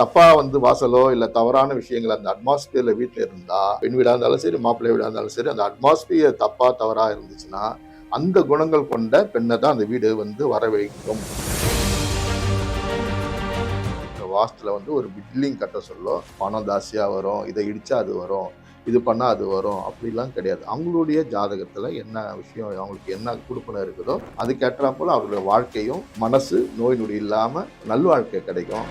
தப்பா வந்து வாசலோ இல்ல தவறான விஷயங்கள் அந்த அட்மாஸ்பியர்ல வீட்டுல இருந்தா பெண் வீடா இருந்தாலும் சரி மாப்பிள்ளை வீடா இருந்தாலும் சரி அந்த அட்மாஸ்பியர் தப்பா தவறா இருந்துச்சுன்னா அந்த குணங்கள் கொண்ட பெண்ணை தான் அந்த வீடு வந்து வரவைக்கும் இந்த வாஸ்துல வந்து ஒரு பில்டிங் கட்ட சொல்லும். பணம் தாசியா வரும் இதை இடிச்சா அது வரும் இது பண்ணால் அது வரும் அப்படிலாம் கிடையாது. அவங்களுடைய ஜாதகத்தில் என்ன விஷயம் அவங்களுக்கு என்ன கொடுப்பன இருக்குதோ அதுக்கேற்றா போல அவர்களுடைய வாழ்க்கையும் மனசு நோய் நொடி இல்லாமல் நல்வாழ்க்கை கிடைக்கும்.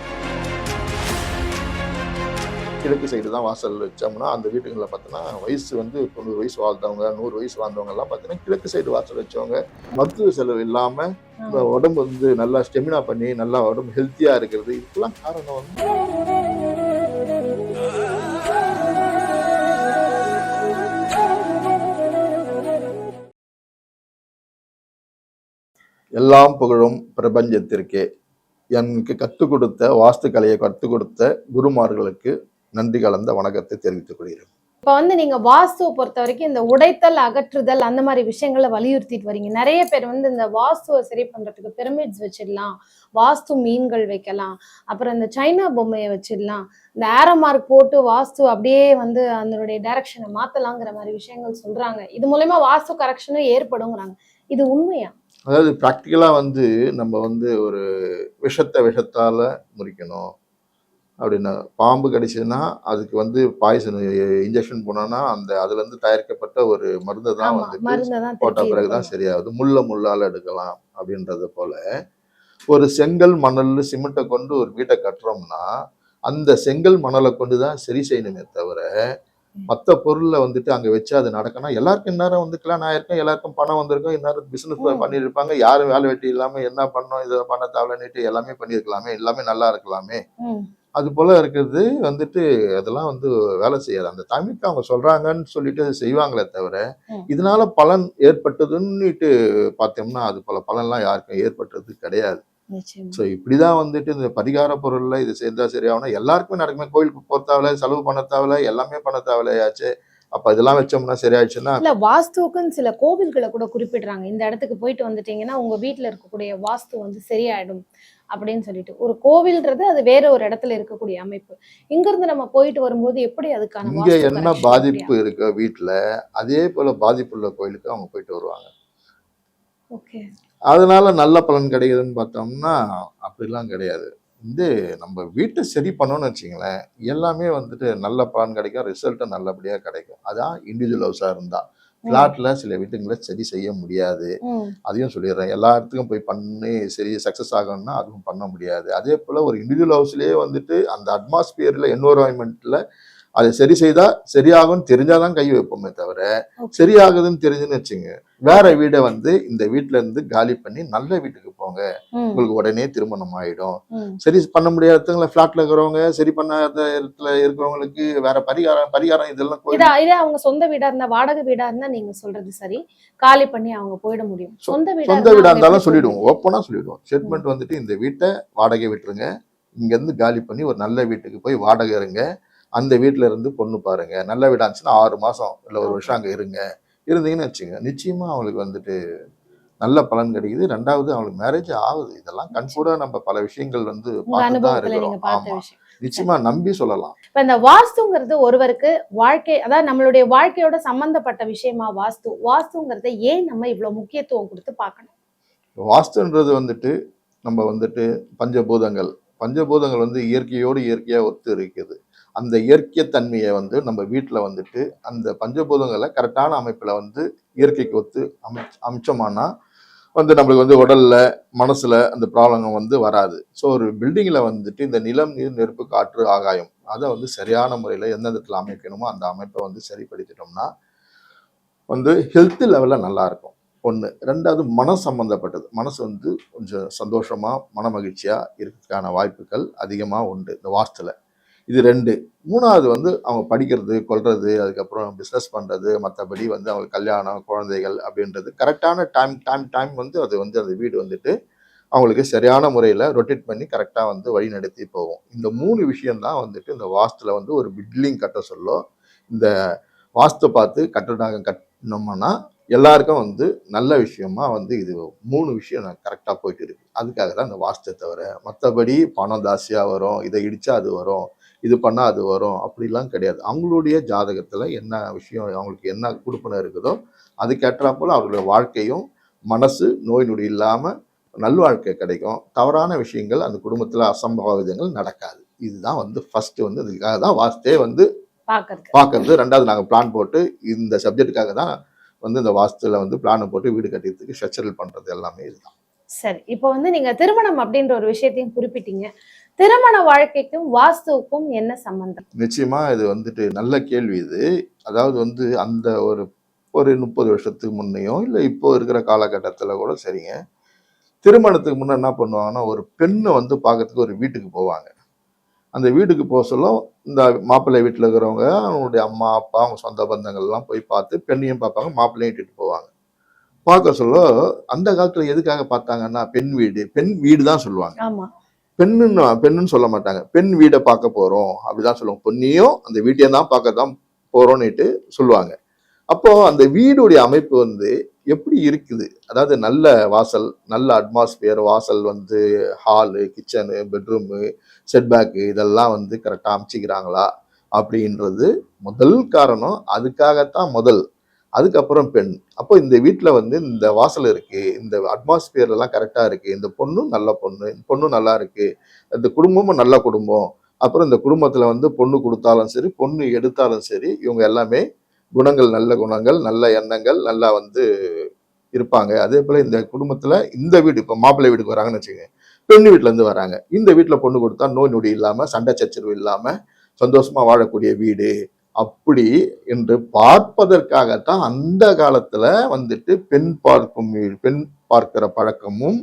கிழக்கு சைடு தான் வாசல் வச்சோம்னா அந்த வீட்டுங்களில் பார்த்தோன்னா வயசு வந்து தொண்ணூறு வயசு வாழ்ந்தவங்க நூறு வயசு வாழ்ந்தவங்க எல்லாம் பார்த்தீங்கன்னா கிழக்கு சைடு வாசல் வச்சவங்க. மருத்துவ செலவு இல்லாமல் உடம்பு வந்து நல்லா ஸ்டெமினா பண்ணி நல்லா உடம்பு ஹெல்த்தியாக இருக்கிறது. இதுக்கெல்லாம் காரணம் வந்து எல்லாம் புகழும் பிரபஞ்சத்திற்கே. எனக்கு கற்றுக் கொடுத்த வாஸ்து கலையை கற்றுக் கொடுத்த குருமார்களுக்கு நன்றி கலந்த வணக்கத்தை தெரிவித்துக் கொள்கிறேன். இப்ப வந்து நீங்க வாஸ்துவை பொறுத்த வரைக்கும் இந்த உடைத்தல் அகற்றுதல் அந்த மாதிரி விஷயங்களை வலியுறுத்திட்டு வரீங்க. நிறைய பேர் வந்து இந்த வாஸ்துவை சரி பண்றதுக்கு பிரமிட்ஸ் வச்சிடலாம் வாஸ்து மீன்கள் வைக்கலாம் அப்புறம் இந்த சைனா பொம்மையை வச்சிடலாம். இந்த ஏரோ மார்க் போட்டு வாஸ்து அப்படியே வந்து அதனுடைய டைரக்ஷனை மாத்தலாங்கிற மாதிரி விஷயங்கள் சொல்றாங்க. இது மூலயமா வாஸ்து கரெக்ஷனும் ஏற்படுங்கிறாங்க. இது உண்மையா? அதாவது ப்ராக்டிக்கலாக வந்து நம்ம வந்து ஒரு விஷத்தை விஷத்தால் முறிக்கணும். அப்படின்னா பாம்பு கடிச்சதுன்னா அதுக்கு வந்து பாய்சன் இன்ஜெக்ஷன் போனோம்னா அந்த அதுலேருந்து தயாரிக்கப்பட்ட ஒரு மருந்தை தான் தான் போட்ட பிறகுதான் எடுக்கணும். சரியாகுது முள்ள முள்ளால் எடுக்கலாம் அப்படின்றது போல ஒரு செங்கல் மணல் சிமெண்ட்டை கொண்டு ஒரு வீட்டை கட்டுறோம்னா அந்த செங்கல் மணலை கொண்டு தான் சரி செய்யணுமே தவிர மற்ற பொருள்ல வந்துட்டு அங்க வச்சு அது நடக்கணும் எல்லாருக்கும் இந்நேரம் வந்து கல்யாணம் ஆயிருக்கும் எல்லாருக்கும் பணம் வந்திருக்கும் இந்நேரம் பிசினஸ் ம். பண்ணியிருப்பாங்க யாரும் வேலை வெட்டி இல்லாம என்ன பண்ணோம் இதை பண்ண தேவையில்லைன்னுட்டு எல்லாமே பண்ணியிருக்கலாமே எல்லாமே நல்லா இருக்கலாமே. அது போல இருக்கிறது வந்துட்டு அதெல்லாம் வந்து வேலை செய்யாது அந்த தமிழுக்கு அவங்க சொல்றாங்கன்னு சொல்லிட்டு அதை செய்வாங்களே தவிர. இதனால பலன் ஏற்பட்டதுன்னுட்டு பார்த்தோம்னா அது போல பலன்லாம் யாருக்கும் ஏற்பட்டது கிடையாது ஸோ இப்படிதான் வந்துட்டு இந்த பரிகார பொருள்ல இது செஞ்சா சரியாகணும் எல்லாருக்குமே நடக்குமே. கோயிலுக்கு போக தேவையில்ல செலவு பண்ண தேவையில்ல எல்லாமே பண்ண தேவையில்லையாச்சு. அப்ப இதெல்லாம் வச்சோம்னா சரியாயிடுச்சுன்னா இல்ல வாஸ்துவுக்குன்னு சில கோவில்களை கூட குறிப்பிடுறாங்க. இந்த இடத்துக்கு போயிட்டு வந்துட்டீங்கன்னா உங்க வீட்ல இருக்கக்கூடிய வாஸ்து வந்து சரியாயிடும் அப்படின்னு சொல்லிட்டு. ஒரு கோவில்ன்றது அது வேற ஒரு இடத்துல இருக்கக்கூடிய அமைப்பு. இங்க இருந்து நம்ம போயிட்டு வரும்போது எப்படி அதுக்கான இங்க என்ன பாதிப்பு இருக்கோ வீட்டுல அதே போல பாதிப்பு உள்ள கோயிலுக்கு அவங்க போயிட்டு வருவாங்க. ஓகே. அதனால நல்ல பலன் கிடைக்குதுன்னு பார்த்தோம்னா அப்படிலாம் கிடையாது. வந்து நம்ம வீட்டை சரி பண்ணோம்னு வச்சுங்களேன் எல்லாமே வந்துட்டு நல்ல பலன் கிடைக்கும் ரிசல்ட்டும் நல்லபடியாக கிடைக்கும். அதான் இண்டிவிஜுவல் ஹவுஸாக இருந்தால் ஃப்ளாட்டில் சில வீட்டுங்களை சரி செய்ய முடியாது. அதையும் சொல்லிடுறேன். எல்லா இடத்துக்கும் போய் பண்ணி சரி சக்ஸஸ் ஆகணும்னா அதுவும் பண்ண முடியாது. அதே போல் ஒரு இண்டிவிஜுவல் ஹவுஸ்லேயே வந்துட்டு அந்த அட்மாஸ்பியரில் என்வரான்மெண்ட்டில் அதை சரி செய்தா சரியாகும்னு தெரிஞ்சாதான் கை வைப்போமே தவிர. சரியாகுதுன்னு தெரிஞ்சுன்னு வச்சுங்க. வேற வீடை வந்து இந்த வீட்ல இருந்து காலி பண்ணி நல்ல வீட்டுக்கு போங்க. உங்களுக்கு உடனே திருமணம் ஆயிடும். சரி பண்ண முடியாதவங்கள ஃபிளாட்ல இருக்கிறவங்க சரி பண்ணாத இடத்துல இருக்கிறவங்களுக்கு வேற பரிகாரம் பரிகாரம் இதெல்லாம் இதா அவங்க சொந்த வீடா இருந்தா வாடகை வீடா இருந்தா நீங்க சொல்றது சரி. காலி பண்ணி அவங்க போயிட முடியும். சொந்த வீடா சொந்த வீடா இருந்தாலும் சொல்லிடுவோம். ஓப்பனா சொல்லிடுவோம். ஸ்டேட்மெண்ட் வந்துட்டு இந்த வீட்டை வாடகை விட்டுருங்க. இங்க இருந்து காலி பண்ணி ஒரு நல்ல வீட்டுக்கு போய் வாடகை இருங்க. அந்த வீட்ல இருந்து பொண்ணு பாருங்க. நல்ல வீடா இருந்துச்சுன்னா ஆறு மாசம் இல்ல ஒரு வருஷம் அங்க இருங்க. இருந்தீங்கன்னு வச்சுங்க. நிச்சயமா அவங்களுக்கு வந்துட்டு நல்ல பலன் கிடைக்குது. ரெண்டாவது அவங்களுக்கு மேரேஜ் ஆகுது. இதெல்லாம் கண்கூட நம்ம பல விஷயங்கள் வந்து பார்த்து தான் இருக்கிறோம் நிச்சயமா நம்பி சொல்லலாம். இப்ப இந்த வாஸ்துங்கிறது ஒருவருக்கு வாழ்க்கை அதாவது நம்மளுடைய வாழ்க்கையோட சம்பந்தப்பட்ட விஷயமா வாஸ்து வாஸ்துங்கிறத ஏன் நம்ம இவ்வளவு முக்கியத்துவம் கொடுத்து பார்க்கணும்? வாஸ்துன்றது வந்துட்டு நம்ம வந்துட்டு பஞ்சபூதங்கள். பஞ்சபூதங்கள் வந்து இயற்கையோடு இயற்கையா ஒத்து இருக்குது அந்த இயற்கை தன்மையை வந்து நம்ம வீட்டில் வந்துட்டு அந்த பஞ்சபூதங்களை கரெக்டான அமைப்பில் வந்து இயற்கைக்கு ஒத்து அமை அமைச்சோமானா வந்து நம்மளுக்கு வந்து உடலில் மனசில் அந்த ப்ராப்ளம் வந்து வராது. ஸோ ஒரு பில்டிங்கில் வந்துட்டு இந்த நிலம் நீர் நெருப்பு காற்று ஆகாயம் அதை வந்து சரியான முறையில் எந்த இடத்துல அமைக்கணுமோ அந்த அமைப்பை வந்து சரிப்படுத்திட்டோம்னா வந்து ஹெல்த் லெவலில் நல்லாயிருக்கும் ஒன்று ரெண்டாவது மனம் சம்மந்தப்பட்டது மனசு வந்து கொஞ்சம் சந்தோஷமாக மன மகிழ்ச்சியாக இருக்கிறதுக்கான வாய்ப்புகள் அதிகமாக உண்டு இந்த வாஸ்துல இது ரெண்டு. மூணாவது வந்து அவங்க படிக்கிறது கொள்வது அதுக்கப்புறம் பிஸ்னஸ் பண்ணுறது மற்றபடி வந்து அவங்களுக்கு கல்யாணம் குழந்தைகள் அப்படின்றது கரெக்டான டைம் டைம் டைம் வந்து அது வந்து அந்த வீடு வந்துட்டு அவங்களுக்கு சரியான முறையில் ரொட்டேட் பண்ணி கரெக்டாக வந்து வழி நடத்தி போகும். இந்த மூணு விஷயம்தான் வந்துட்டு இந்த வாஸ்துல வந்து ஒரு பில்டிங் கட்ட சொல்ல இந்த வாஸ்து பார்த்து கட்டடம் கட்டினோம்னா எல்லாருக்கும் வந்து நல்ல விஷயமா வந்து இது மூணு விஷயம் கரெக்டாக போயிட்டு இருக்கு. அதுக்காக தான் இந்த வாஸ்து தவிர மற்றபடி பணம் தாசியாக வரும் இதை இடிச்சா அது வரும். இது பண்ணால் அது வரும் அப்படிலாம் கிடையாது. அவங்களுடைய ஜாதகத்தில் என்ன விஷயம் அவங்களுக்கு என்ன கொடுப்பனை இருக்குதோ அதுக்கேற்றாப்போல் அவர்களுடைய வாழ்க்கையும் மனசு நோய் நொடி இல்லாமல் நல்வாழ்க்கை கிடைக்கும். தவறான விஷயங்கள் அந்த குடும்பத்தில் அசம்பாவிதங்கள் நடக்காது. இதுதான் வந்து ஃபர்ஸ்ட் வந்து இதுக்காக தான் வாஸ்தே வந்து பார்க்கறது ரெண்டாவது நாங்கள் பிளான் போட்டு இந்த சப்ஜெக்ட்டுக்காக தான் வந்து இந்த வாஸ்துல வந்து பிளானை போட்டு வீடு கட்டிறதுக்கு ஸ்ட்ரக்சரல் பண்ணுறது எல்லாமே இதுதான். சரி இப்போ வந்து நீங்க திருமணம் அப்படின்ற ஒரு விஷயத்தையும் குறிப்பிட்டீங்க. திருமண வாழ்க்கைக்கும் வாஸ்துவுக்கும் என்ன சம்பந்தம்? நிச்சயமா இது வந்துட்டு நல்ல கேள்வி இது. அதாவது வந்து அந்த ஒரு ஒரு முப்பது வருஷத்துக்கு முன்னையோ இல்லை இப்போ இருக்கிற காலகட்டத்தில் கூட சரிங்க. திருமணத்துக்கு முன்னே என்ன பண்ணுவாங்கன்னா ஒரு பெண்ணை வந்து பார்க்கறதுக்கு ஒரு வீட்டுக்கு போவாங்க. அந்த வீட்டுக்கு போக சொல்ல இந்த மாப்பிள்ளை வீட்டில் இருக்கிறவங்க அவங்களுடைய அம்மா அப்பா அவங்க சொந்த பந்தங்கள்லாம் போய் பார்த்து பெண்ணையும் பார்ப்பாங்க மாப்பிள்ளையும் இட்டுட்டு போவாங்க. பார்க்க சொல்ல அந்த காலத்தில் எதுக்காக பார்த்தாங்கன்னா பெண் வீடு பெண் வீடு தான் சொல்லுவாங்க பெண்ணுன்னு பெண்ணுன்னு சொல்ல மாட்டாங்க. பெண் வீடை பார்க்க போகிறோம் அப்படிதான் சொல்லுவாங்க. பொண்ணையும் அந்த வீட்டையும் தான் பார்க்க தான் போறோம்னுட்டு சொல்லுவாங்க. அப்போ அந்த வீடுடைய அமைப்பு வந்து எப்படி இருக்குது? அதாவது நல்ல வாசல் நல்ல அட்மாஸ்பியர் வாசல் வந்து ஹாலு கிச்சனு பெட்ரூமு செட்பேக்கு இதெல்லாம் வந்து கரெக்டாக அமைச்சிக்கிறாங்களா? அப்படின்றது முதல் காரணம். அதுக்காகத்தான் முதல் அதுக்கப்புறம் பெண். அப்போ இந்த வீட்டில் வந்து இந்த வாசல் இருக்குது இந்த அட்மாஸ்பியர்லாம் கரெக்டாக இருக்குது இந்த பொண்ணும் நல்ல பொண்ணு இந்த பொண்ணும் நல்லா இருக்குது இந்த குடும்பமும் நல்ல குடும்பம். அப்புறம் இந்த குடும்பத்தில் வந்து பொண்ணு கொடுத்தாலும் சரி பொண்ணு எடுத்தாலும் சரி இவங்க எல்லாமே குணங்கள் நல்ல குணங்கள் நல்ல எண்ணங்கள் நல்லா வந்து இருப்பாங்க. அதே போல் இந்த குடும்பத்தில் இந்த வீடு இப்போ மாப்பிள்ளை வீட்டுக்கு வராங்கன்னு வச்சுக்கோங்க. பெண் வீட்டிலேருந்து வராங்க. இந்த வீட்டில் பொண்ணு கொடுத்தா நோய் நொடி இல்லாமல் சண்டை சச்சரவு இல்லாமல் சந்தோஷமாக வாழக்கூடிய வீடு. அப்படி என்று பார்ப்பதற்காகத்தான் அந்த காலத்துல வந்துட்டு பெண் பார்க்கும் பெண் பார்க்கிற பழக்கமும்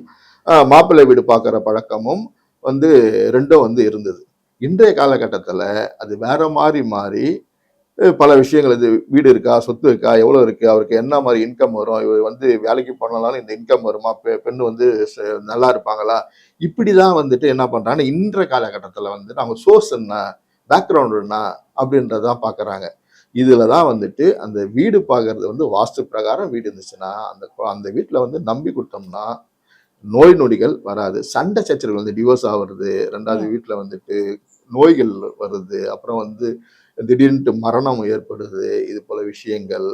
மாப்பிள்ளை வீடு பார்க்கிற பழக்கமும் வந்து ரெண்டும் வந்து இருந்தது. இன்றைய காலகட்டத்தில் அது வேற மாதிரி மாறி பல விஷயங்கள் இது வீடு இருக்கா சொத்து இருக்கா எவ்வளோ இருக்குது அவருக்கு என்ன மாதிரி இன்கம் வரும் இவர் வந்து வேலைக்கு போனாலும் இந்த இன்கம் வருமா பெ- பெண் வந்து ச- நல்லா இருப்பாங்களா? இப்படி தான் வந்துட்டு என்ன பண்ணுறாங்கன்னா இன்றைய காலகட்டத்தில் வந்து அவங்க சோர்ஸ் என்ன பேக்ரவுண்ட் என்ன அப்படின்றதான் பார்க்கறாங்க இதுல தான் வந்துட்டு அந்த வீடு பார்க்கறது வந்து வாஸ்து பிரகாரம் வீடு இருந்துச்சுன்னா அந்த அந்த வீட்டில் வந்து நம்பி கொடுத்தோம்னா நோய் நொடிகள் வராது. சண்டை சச்சரவுகள் வந்து டிவோர்ஸ் ஆகுறது ரெண்டாவது வீட்டில் வந்துட்டு நோய்கள் வருது. அப்புறம் வந்து திடீர்னு மரணம் ஏற்படுது இது போல விஷயங்கள்.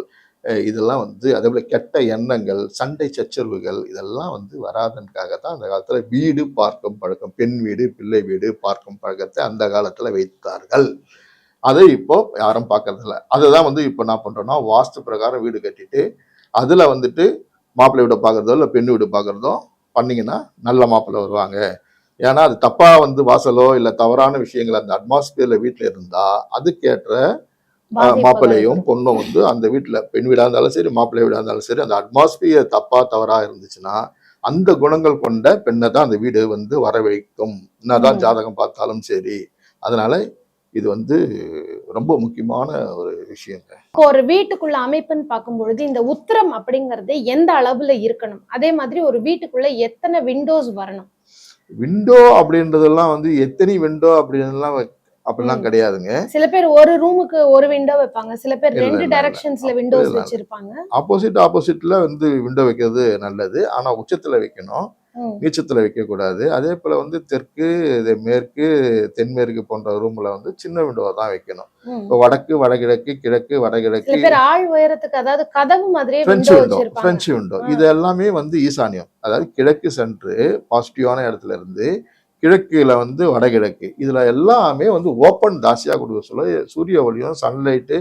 இதெல்லாம் வந்து அதே போல் கெட்ட எண்ணங்கள் சண்டை சச்சரவுகள் இதெல்லாம் வந்து வராதனுக்காக தான் அந்த காலத்தில் வீடு பார்க்கும் பழக்கம் பெண் வீடு பிள்ளை வீடு பார்க்கும் பழக்கத்தை அந்த காலத்தில் வைத்தார்கள். அதை இப்போ யாரும் பார்க்கறதில்ல. அதை தான் வந்து இப்போ என்ன பண்ணுறோன்னா வாஸ்து பிரகாரம் வீடு கட்டிட்டு அதில் வந்துட்டு மாப்பிள்ளை வீடு பார்க்குறதோ இல்லை பெண் வீடு பார்க்குறதோ பண்ணிங்கன்னா நல்ல மாப்பிள்ளை வருவாங்க. ஏன்னா அது தப்பாக வந்து வாசலோ இல்லை தவறான விஷயங்கள் அந்த அட்மாஸ்பியரில் வீட்டில் இருந்தால் அதுக்கேற்ற மாப்பிள்ளையும் பொண்ணும் வந்து அந்த வீட்டில் பெண் வீடா இருந்தாலும் சரி மாப்பிள்ளை வீடா இருந்தாலும் சரி அந்த அட்மாஸ்பியர் தப்பா தவறா இருந்துச்சுன்னா அந்த குணங்கள் கொண்ட பெண்ணை தான் அந்த வீடு வந்து வர வைக்கும் என்னதான். ஜாதகம் பார்த்தாலும் சரி. அதனால இது வந்து ரொம்ப முக்கியமான ஒரு விஷயங்க. இப்போ ஒரு வீட்டுக்குள்ள அமைப்புன்னு பார்க்கும் பொழுது இந்த உத்தரம் அப்படிங்கறது எந்த அளவுல இருக்கணும்? அதே மாதிரி ஒரு வீட்டுக்குள்ள எத்தனை விண்டோஸ் வரணும்? விண்டோ அப்படின்றதெல்லாம் வந்து எத்தனை விண்டோ அப்படின்லாம் வைக்க- அப்படிலாம். கிடையாதுங்க சில பேர் ஒரு ரூமுக்கு ஒரு விண்டோ வைப்பாங்க சில பேர் ரெண்டு. டைரக்ஷன்ஸ்ல விண்டோஸ். வச்சிருப்பாங்க ஆப்போசிட் ஆப்போசிட்ல வந்து விண்டோ வைக்கிறது நல்லது ஆனா உச்சத்துல வைக்கணும். நீச்சத்துல வைக்கக்கூடாது அதே போல வந்து தெற்கு மேற்கு தென்மேற்கு போன்ற ரூம்ல வந்து சின்ன விண்டோவை தான் வைக்கணும். இப்போ வடக்கு வடகிழக்கு கிழக்கு வடகிழக்கு ஆள் உயரத்துக்கு அதாவது கதவு மாதிரியே பிரெஞ்சு விண்டோ பிரெஞ்சு விண்டோ. இது எல்லாமே வந்து ஈசானியம் அதாவது கிழக்கு சென்று பாசிட்டிவான இடத்துல இருந்து கிழக்குல வந்து வடகிழக்கு. இதுல எல்லாமே வந்து ஓப்பன் தாசியா கொடுக்க சொல்ல சூரிய ஒளியும் சன்லைட்டு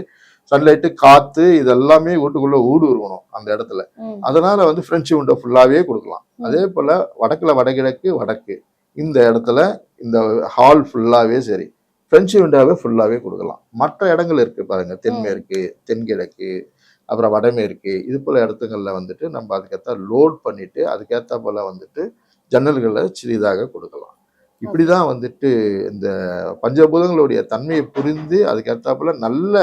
சன்லைட்டு காத்து இது எல்லாமே வீட்டுக்குள்ள ஊடுருவணும் அந்த இடத்துல. அதனால வந்து பிரெஞ்சு விண்டோ ஃபுல்லாவே கொடுக்கலாம். அதே போல வடக்குல வடகிழக்கு வடக்கு. இந்த இடத்துல இந்த ஹால் ஃபுல்லாவே சரி. பிரெஞ்சு விண்டோவே ஃபுல்லாவே கொடுக்கலாம். மற்ற இடங்கள் இருக்கு பாருங்க. தென்மேற்கு தென்கிழக்கு அப்புறம் வடமேற்கு. இது போல இடத்துங்கள்ல வந்துட்டு நம்ம அதுக்கேற்ற லோட் பண்ணிட்டு அதுக்கேற்ற போல வந்துட்டு ஜன்னல்களை சிறிதாக கொடுக்கலாம். இப்படிதான் வந்துட்டு இந்த பஞ்சபூதங்களுடைய தன்மையை புரிந்து அதுக்கேற்றாப்புல நல்ல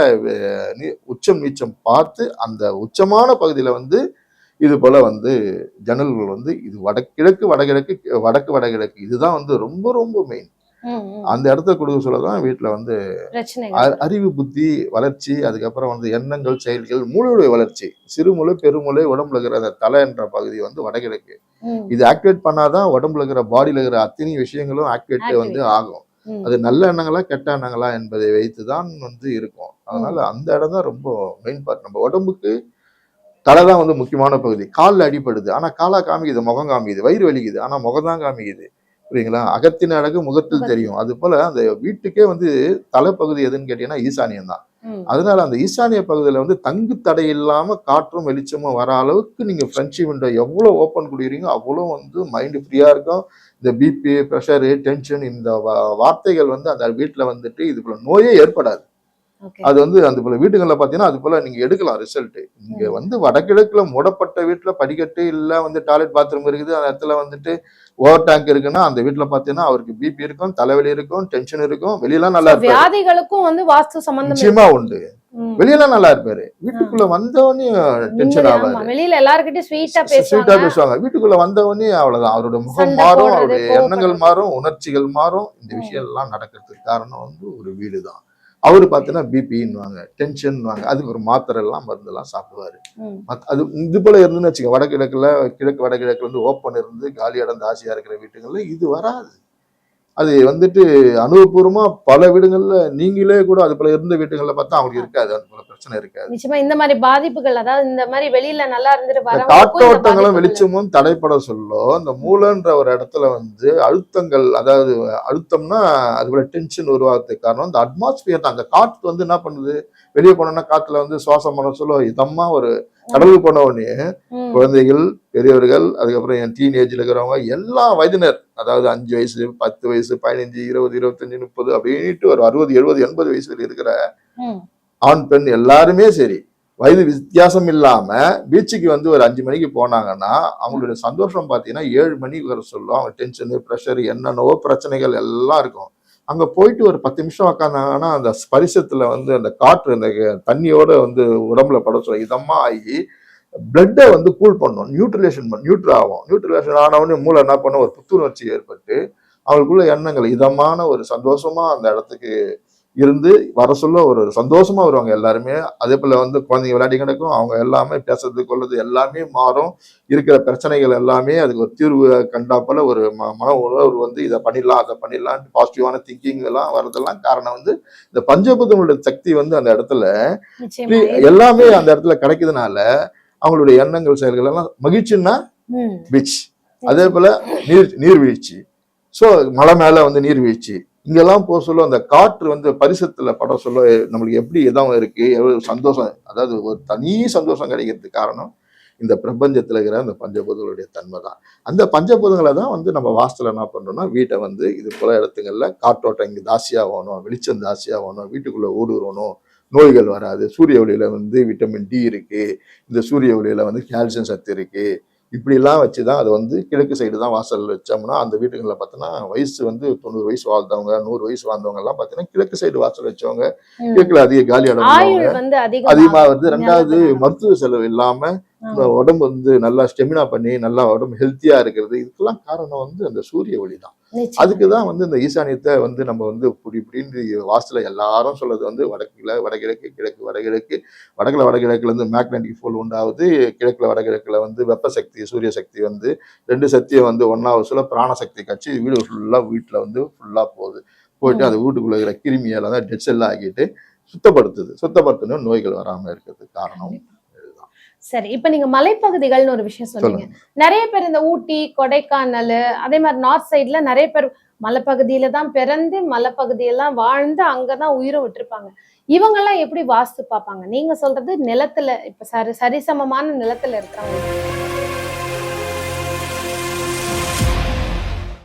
நீ- உச்சம் நீச்சம் பார்த்து அந்த உச்சமான பகுதியில வந்து இது போல வந்து ஜன்னல்கள் வந்து இது வடகிழக்கு வடகிழக்கு வடக்கு வடகிழக்கு இதுதான் வந்து ரொம்ப ரொம்ப மெயின் அந்த இடத்த கொடுக்க சொல்ல தான் வீட்டுல வந்து அறிவு புத்தி வளர்ச்சி அதுக்கப்புறம் வந்து எண்ணங்கள் செயல்கள் மூளையுடைய வளர்ச்சி. சிறுமூளை பெருமூளை உடம்புல இருக்கிற அந்த தலை என்ற பகுதி வந்து வடகிழக்கு. இது ஆக்டிவேட் பண்ணாதான் உடம்புல இருக்கிற பாடியில இருக்கிற அத்தனை விஷயங்களும் ஆக்டிவேட். வந்து ஆகும். அது நல்ல எண்ணங்களா கெட்ட எண்ணங்களா என்பதை வைத்து தான் வந்து இருக்கும். அதனால அந்த இடம் தான் ரொம்ப மெயின் பார்ட் நம்ம உடம்புக்கு தலை தான் வந்து முக்கியமான பகுதி. காலில் அடிபடுது ஆனா காலா காமிக்குது முகம் காமிக்குது வயிறு வலிக்குது. ஆனா முகம் தான் காமிக்குது. புரியுங்களா அகத்தின் அழகு முகத்தில். தெரியும் அது போல அந்த வீட்டுக்கே வந்து தலைப்பகுதி எதுன்னு கேட்டீங்கன்னா ஈசானியம் தான். அதனால அந்த ஈசானிய பகுதியில வந்து தங்கு தடை இல்லாம காற்றும் வெளிச்சமும் வர அளவுக்கு நீங்க ஃப்ரெண்ட்ஷிப் விண்டோ எவ்வளவு ஓப்பன் குடிக்கிறீங்க அவ்வளோ வந்து மைண்ட் ஃப்ரீயா இருக்கும் இந்த பிபி ப்ரெஷரு டென்ஷன் இந்த வார்த்தைகள் வந்து அந்த வீட்டுல வந்துட்டு இது போல நோயே ஏற்படாது. அது வந்து அந்த போல வீடுகளில் பார்த்தீங்கன்னா அது போல நீங்க எடுக்கலாம் ரிசல்ட் இங்க வந்து வடகிழக்குல மூடப்பட்ட வீட்டுல படிக்கட்டு இல்ல வந்து டாய்லெட் பாத்ரூம் இருக்குது. அந்த இடத்துல வந்துட்டு ஓவர் டேங்க் இருக்குன்னா அந்த வீட்டுல பார்த்தீங்கன்னா அவருக்கு பிபி இருக்கும் தலைவலி இருக்கும் டென்ஷன் இருக்கும். வெளியெல்லாம் நல்லா இருப்பாரு. வியாதிகளுக்கும் வந்து வாஸ்து சம்பந்தம் நிச்சயமா உண்டு. வெளியெல்லாம் நல்லா இருப்பாரு. வீட்டுக்குள்ள வந்தவொடனே டென்ஷன் ஆமா. வெளியில எல்லார்கிட்டயும் ஸ்வீட்டா பேசுவாங்க. வீட்டுக்குள்ள வந்தவொடனே அவ்வளவுதான். அவரோட முகம் மாறும் அவருடைய. எண்ணங்கள் மாறும் உணர்ச்சிகள் மாறும். இந்த. விஷயம் எல்லாம் நடக்கிறதுக்கு காரணம் வந்து ஒரு வீடு தான் அவரு பார்த்தீங்கன்னா பிபின்னுவாங்க டென்ஷன்வாங்க அதுக்கு ஒரு மாத்திரை எல்லாம் மருந்தெல்லாம் சாப்பிடுவாரு. அது இது போல இருந்துன்னு வச்சுக்க வடகிழக்குல கிழக்கு வடகிழக்குல இருந்து ஓப்பன் இருந்து காலி இடம் ஆசையா இருக்கிற வீட்டுகள்ல இது வராது. அது வந்துட்டு அனுபவபூர்வமா பல வீடுகள்ல நீங்களே கூட அது போல இருந்த வீட்டுகள்ல பார்த்தா அவங்களுக்கு இருக்காது. அது போல பிரச்சனை இருக்காது. நிச்சயமா இந்த மாதிரி பாதிப்புகள் அதாவது இந்த மாதிரி வெளியில நல்லா இருந்துட்டு காற்றோட்டங்களும் வெளிச்சமும் தடைப்பட சொல்லும். இந்த மூலன்ற ஒரு இடத்துல வந்து அழுத்தங்கள் அதாவது அழுத்தம்னா அது போல டென்ஷன் உருவாகிறதுக்கு காரணம் இந்த அட்மாஸ்பியர் தான். அந்த காற்று வந்து என்ன பண்ணுது? வெளியே போனோம்னா காத்துல வந்து சுவாசம் பண்ண சொல்ல இதமா ஒரு கடலுக்கு போன உடனே. குழந்தைகள் பெரியவர்கள் அதுக்கப்புறம் என் டீன் ஏஜ்ல இருக்கிறவங்க எல்லா வயதினர் அதாவது அஞ்சு வயசு பத்து வயசு பதினஞ்சு இருபது இருபத்தஞ்சு முப்பது அப்படின்ட்டு ஒரு அறுபது எழுபது எண்பது வயசுல இருக்கிற. ஆண் பெண் எல்லாருமே சரி வயது வித்தியாசம் இல்லாம பீச்சுக்கு வந்து ஒரு அஞ்சு மணிக்கு போனாங்கன்னா அவங்களுடைய சந்தோஷம் பார்த்தீங்கன்னா ஏழு மணிக்கு வர சொல்லும் அவங்க டென்ஷனு ப்ரெஷர் என்னென்னவோ பிரச்சனைகள் எல்லாம் இருக்கும் அங்கே போயிட்டு ஒரு பத்து நிமிஷம் உக்காந்தாங்கன்னா அந்த ஸ்பரிசத்தில் வந்து அந்த காற்று அந்த தண்ணியோட வந்து உடம்புல பட சொல்ல இதமாக ஆகி பிளட்டை வந்து கூல் பண்ணும். நியூட்ரிலேஷன் பண்ணும் நியூட்ரல் ஆகும். நியூட்ரிலேஷன் ஆனவொடனே மூளை என்ன பண்ணும்? ஒரு புத்துணர்ச்சி ஏற்பட்டு அவளுக்குள்ள எண்ணங்கள் இதமான ஒரு சந்தோஷமாக அந்த இடத்துக்கு இருந்து வர சொல்ல ஒரு சந்தோஷமா வருவாங்க எல்லாருமே. அதே போல வந்து குழந்தைங்க விளையாடி கிடக்கும் அவங்க எல்லாமே பேசுறது கொள்றது எல்லாமே மாறும். இருக்கிற பிரச்சனைகள் எல்லாமே அதுக்கு ஒரு தீர்வு கண்டா போல ஒரு மன உணர்வு வந்து இதை பண்ணிடலாம் அதை பண்ணிடலாம் பாசிட்டிவான திங்கிங் எல்லாம் வர்றதெல்லாம் காரணம் வந்து இந்த பஞ்சபூதங்களோட சக்தி வந்து அந்த இடத்துல எல்லாமே அந்த இடத்துல கிடைக்கிறதுனால அவங்களுடைய எண்ணங்கள் செயல்கள் எல்லாம் மகிழ்ச்சின்னா. பீச் அதே போல நீர் நீர்வீழ்ச்சி. ஸோ மலை மேல வந்து நீர்வீழ்ச்சி. இங்கெல்லாம் போக சொல்ல அந்த காற்று வந்து பரிசத்தில் பட சொல்ல நம்மளுக்கு எப்படி இதம் இருக்கு எவ்வளவு சந்தோஷம் அதாவது ஒரு தனி சந்தோஷம் கிடைக்கிறதுக்கு காரணம் இந்த பிரபஞ்சத்தில் இருக்கிற அந்த பஞ்சபூதங்களுடைய தன்மை தான். அந்த பஞ்சபூதங்களை தான் வந்து நம்ம வாஸ்துல என்ன பண்ணுறோம்னா வீட்டை வந்து இது போல இடத்துங்களில் காற்றோட்டம் இங்கே தாசியாக ஆகணும் வெளிச்சம் தாசியாக ஆகணும் வீட்டுக்குள்ளே ஊடுருவணும் நோய்கள் வராது சூரிய ஒளியில் வந்து விட்டமின் டி இருக்குது இந்த சூரிய ஒளியில் வந்து கால்சியம் சத்து இருக்குது இப்படிலாம் வச்சு தான் அது வந்து கிழக்கு சைடு தான் வாசல் வச்சோம்னா அந்த வீட்டுகளில் பார்த்தோன்னா வயசு வந்து தொண்ணூறு வயசு வாழ்ந்தவங்க நூறு வயசு வாழ்ந்தவங்க எல்லாம் பார்த்தீங்கன்னா கிழக்கு சைடு வாசல் வச்சவங்க. கிழக்குல அதிக காலி இடம் ஆயுள் வந்து ரெண்டாவது. மருத்துவ செலவு இல்லாம இந்த உடம்பு வந்து நல்லா ஸ்டெமினா பண்ணி நல்லா உடம்பு ஹெல்த்தியா இருக்கிறது இதுக்கெல்லாம் காரணம் வந்து அந்த சூரிய ஒளி தான். அதுக்கு தான் வந்து இந்த ஈசானியத்தை வந்து நம்ம வந்து இப்படி இப்படின்னு வாசல எல்லாரும் சொல்றது வந்து வடக்குல வடகிழக்கு கிழக்கு வடகிழக்கு வடக்குல வடகிழக்குல இருந்து மேக்னெட்டிக் ஃபோல் உண்டாகுது கிழக்குல வடகிழக்குல வந்து வெப்ப சக்தி சூரிய சக்தி வந்து ரெண்டு சக்தியை வந்து ஒன்னா சொல்ல பிராண சக்தி கட்சி வீடு ஃபுல்லா வீட்டுல வந்து ஃபுல்லா போகுது. போயிட்டு அந்த வீட்டுக்குள்ள இருக்கிற கிருமியெல்லாம் தான் டெட்ஸ் எல்லாம் ஆக்கிட்டு சுத்தப்படுத்துது. சுத்தப்படுத்தணும் நோய்கள் வராம இருக்கிறதுக்கு காரணம். சரி இப்ப நீங்க மலைப்பகுதிகள்னு ஒரு விஷயம் சொன்னீங்க. நிறைய பேர் இந்த ஊட்டி கொடைக்கானல் அதே மாதிரி நார்த் சைடுல நிறைய பேர் மலைப்பகுதியில தான் பிறந்து மலைப்பகுதியெல்லாம் வாழ்ந்து அங்கதான் உயிரை விட்டுருப்பாங்க. இவங்கெல்லாம் எப்படி வாஸ்து பார்ப்பாங்க? நீங்க சொல்றது நிலத்துல இப்ப சரி சரிசமமான நிலத்துல இருக்கிறவங்க.